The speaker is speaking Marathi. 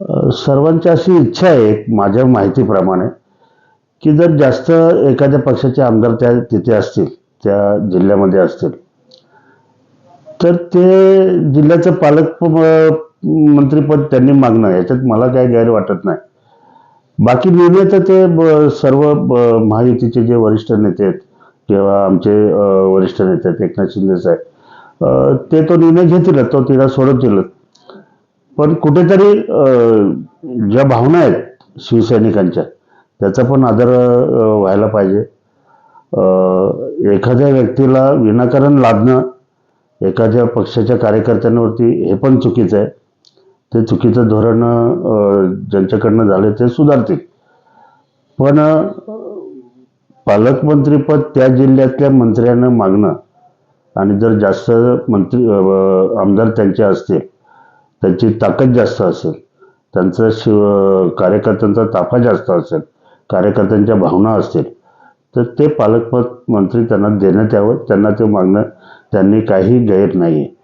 सर्वांची अशी इच्छा आहे माझ्या माहितीप्रमाणे की जर जास्त एखाद्या पक्षाचे आमदार त्या तिथे असतील त्या जिल्ह्यामध्ये असतील तर ते जिल्ह्याचं पालक मंत्रीपद त्यांनी मागणं याच्यात मला काही गैर वाटत नाही. बाकी निर्णय तर ते सर्व महायुतीचे जे वरिष्ठ नेते आहेत किंवा आमचे वरिष्ठ नेते आहेत एकनाथ शिंदे साहेब ते तो निर्णय घेतीलच तो तिला सोडवतीलच पण कुठेतरी ज्या भावना आहेत शिवसैनिकांच्या त्याचा पण आदर व्हायला पाहिजे. एखाद्या व्यक्तीला विनाकारण लादणं एखाद्या पक्षाच्या कार्यकर्त्यांवरती हे पण चुकीचं आहे. ते चुकीचं धोरण ज्यांच्याकडनं झालं ते सुधारतील. पण पालकमंत्रीपद त्या जिल्ह्यातल्या मंत्र्यांना मागणं आणि जर जास्त मंत्री आमदार त्यांचे असतील त्यांची ताकद जास्त असेल त्यांचा शिव कार्यकर्त्यांचा ताफा जास्त असेल कार्यकर्त्यांच्या भावना असतील तर ते पालकमंत्री त्यांना देण्यात यावं त्यांना ते मागणं त्यांनी काही गैर नाही आहे